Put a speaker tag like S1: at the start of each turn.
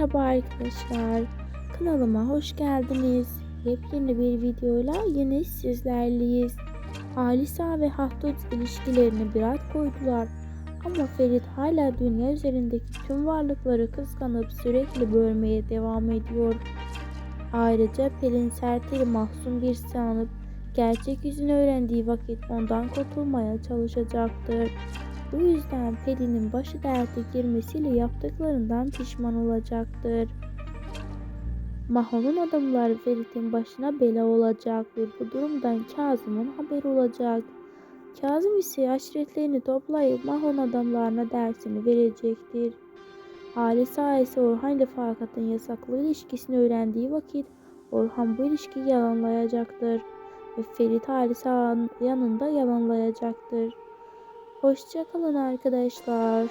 S1: Merhaba arkadaşlar. Kanalıma hoş geldiniz. Yepyeni bir videoyla yine sizlerleyiz. Alisa ve Hahdut ilişkilerini bir at koydular. Ama Ferit hala dünya üzerindeki tüm varlıkları kıskanıp sürekli bölmeye devam ediyor. Ayrıca Pelin Sertel'i mahzun bir sanıp gerçek yüzünü öğrendiği vakit ondan kurtulmaya çalışacaktır. Bu yüzden Pelin'in başı derde girmesiyle yaptıklarından pişman olacaktır. Mahon'un adamları Ferit'in başına bela olacak ve bu durumdan Kazım'ın haberi olacak. Kazım ise aşiretlerini toplayıp Mahon adamlarına dersini verecektir. Halisa ise Orhan ile Fakat'ın yasaklı ilişkisini öğrendiği vakit Orhan bu ilişkiyi yalanlayacaktır ve Ferit Halisa'nın yanında yalanlayacaktır. Hoşçakalın arkadaşlar.